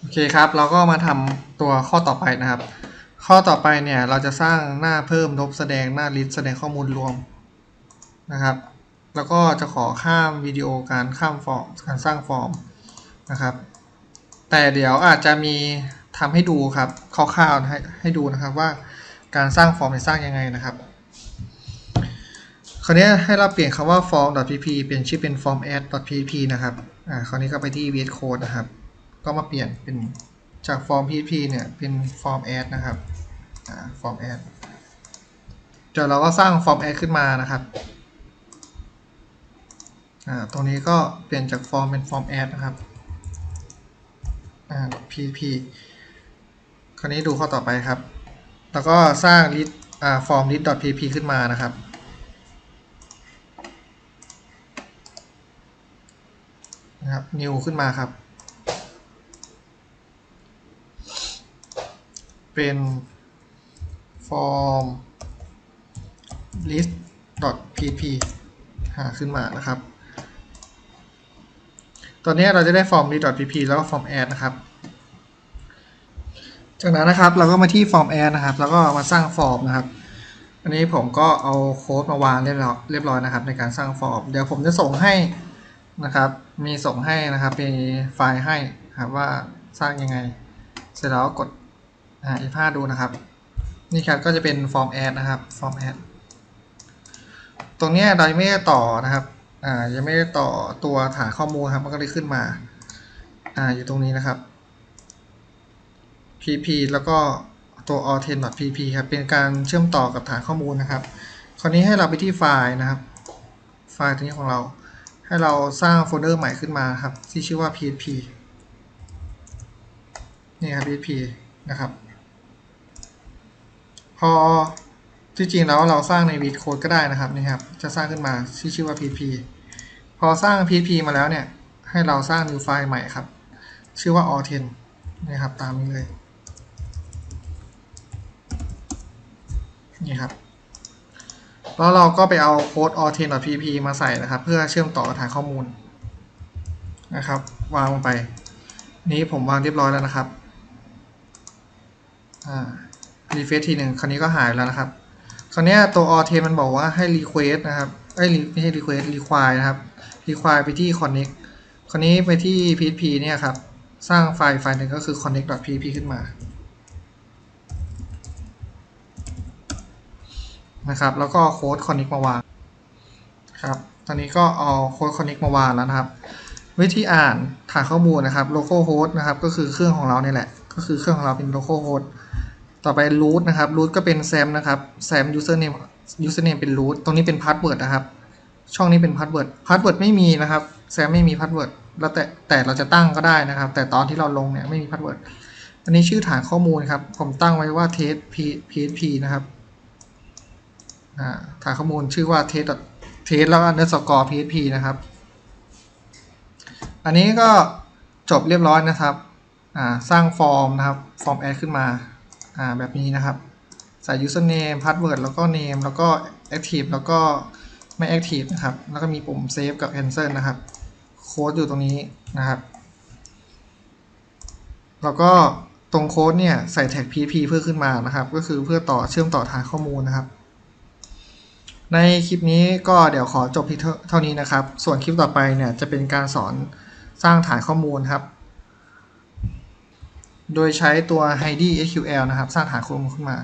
โอเคครับ เราก็มาทำตัวข้อต่อไปนะครับ ข้อต่อไปเนี่ยเราจะสร้างหน้าเพิ่มลบแสดงหน้าลิสต์แสดงข้อมูลรวมนะครับ แล้วก็จะขอข้ามวิดีโอการข้ามฟอร์มการสร้างฟอร์มนะครับ แต่เดี๋ยวอาจจะมีทำให้ดูครับคร่าวๆให้ให้ดูนะครับว่าการสร้างฟอร์มจะสร้างยังไงนะครับคราวนี้ให้เราเปลี่ยนคำว่า form.pp เป็นชื่อเป็น format.pp นะครับอ่าคราวนี้ก็ไปที่ VS Code นะครับ ก็มาเปลี่ยนเป็นจาก form pp เนี่ยเป็น form add นะครับฟอ่า form add เดี๋ยวเราก็สร้าง form add ขึ้นมานะครับตรงนี้ก็เปลี่ยนจาก form เป็น form add นะครับอ่า pp คราวนี้ดูข้อต่อไปครับ แล้วก็สร้าง list อ่า form list.pp ขึ้นมานะครับนะครับ new ขึ้นมาครับ เป็น form list pp หาขึ้นมานะครับ ตอนนี้เราจะได้ form list pp แล้วก็ form add นะครับ จากนั้นนะครับเราก็มาที่ form add นะครับ แล้วก็มาสร้าง form นะครับ อันนี้ผมก็เอาโค้ดมาวางเรียบร้อยเรียบร้อยนะครับ ในการสร้าง form เดี๋ยวผมจะส่งให้นะครับ มีส่งให้นะครับ มีไฟล์ให้ครับว่าสร้างยังไง เสร็จแล้วกด อ่า F5 ดูนะครับ นี่ครับก็จะเป็น form add นะครับ form add ตรงนี้เรายังไม่ได้ต่อนะครับ อ่า ยังไม่ได้ต่อตัวฐานข้อมูลครับ มันก็เลยขึ้นมา อ่า อยู่ตรงนี้นะครับ pp แล้วก็ตัว all10.pp ครับ เป็นการเชื่อมต่อกับฐานข้อมูลนะครับ คราวนี้ให้เราไปที่ไฟล์นะครับ ไฟล์ตัวนี้ของเรา ให้เราสร้างโฟลเดอร์ใหม่ขึ้นมาครับ ที่ชื่อว่า php นี่ครับ php นะครับ พอที่จริงแล้วเราสร้างใน v ีดโค้ดก็ได้นะครับนี่ครับ จะสร้างขึ้นมาที่ชื่อว่า pp พอสร้าง pp มาแล้วเนี่ย ให้เราสร้าง new file ใหม่ครับ ชื่อว่า all10 นี่ครับ ตามนี้เลย นี่ครับ แล้วเราก็ไปเอาโค้ด all10.pp มาใส่นะครับ เพื่อเชื่อมต่อฐานข้อมูลนะครับ วางลงไป นี้ผมวางเรียบร้อยแล้วนะครับ อ่า รีเฟซทีหนึ่งคราวนี้ก็หายแล้วนะครับ คราวนี้ตัว all 10มันบอกว่าให้ request นะครับเอ้ไม่ใช่ request require นะครับ require ไปที่ connect คราวนี้ไปที่ php เนี่ยครับ สร้างไฟล์ไฟล์หนึ่งก็คือ connect.php ขึ้นมานะครับ แล้วก็โค้ด connect มาวางครับ ตอนนี้ก็เอาโค้ด connect มาวางแล้วนะครับ วิธีอ่านฐานข้อมูลนะครับ local host นะครับ ก็คือเครื่องของเราเนี่ยแหละ ก็คือเครื่องของเราเป็น local host ต่อไป root นะครับ root ก็เป็น sam นะครับ sam username username เป็น root ตรงนี้เป็น password นะครับ ช่องนี้เป็น password password ไม่มีนะครับ sam ไม่มี password แล้วแต่แต่เราจะตั้งก็ได้นะครับ แต่ตอนที่เราลงเนี่ยไม่มี password อันนี้ชื่อฐานข้อมูลครับ ผมตั้งไว้ว่า test php นะครับฐานข้อมูลชื่อว่า test test แล้วก็ underscore php นะครับ อันนี้ก็จบเรียบร้อยนะครับ สร้างฟอร์มนะครับ ฟอร์มแอดขึ้นมา อ่าแบบนี้นะครับ ใส่ username password แล้วก็ name แล้วก็ active แล้วก็ไม่ active นะครับ แล้วก็มีปุ่ม save กับ cancel นะครับ โค้ดอยู่ตรงนี้นะครับ แล้วก็ตรงโค้ดเนี่ยใส่แท็ก pp เพื่อขึ้นมานะครับ ก็คือเพื่อต่อเชื่อมต่อฐานข้อมูลนะครับ ในคลิปนี้ก็เดี๋ยวขอจบเพียงเท่านี้นะครับ ส่วนคลิปต่อไปเนี่ยจะเป็นการสอนสร้างฐานข้อมูลครับ โดยใช้ตัว Heidi SQL นะครับ สร้างฐานข้อมูลขึ้นมา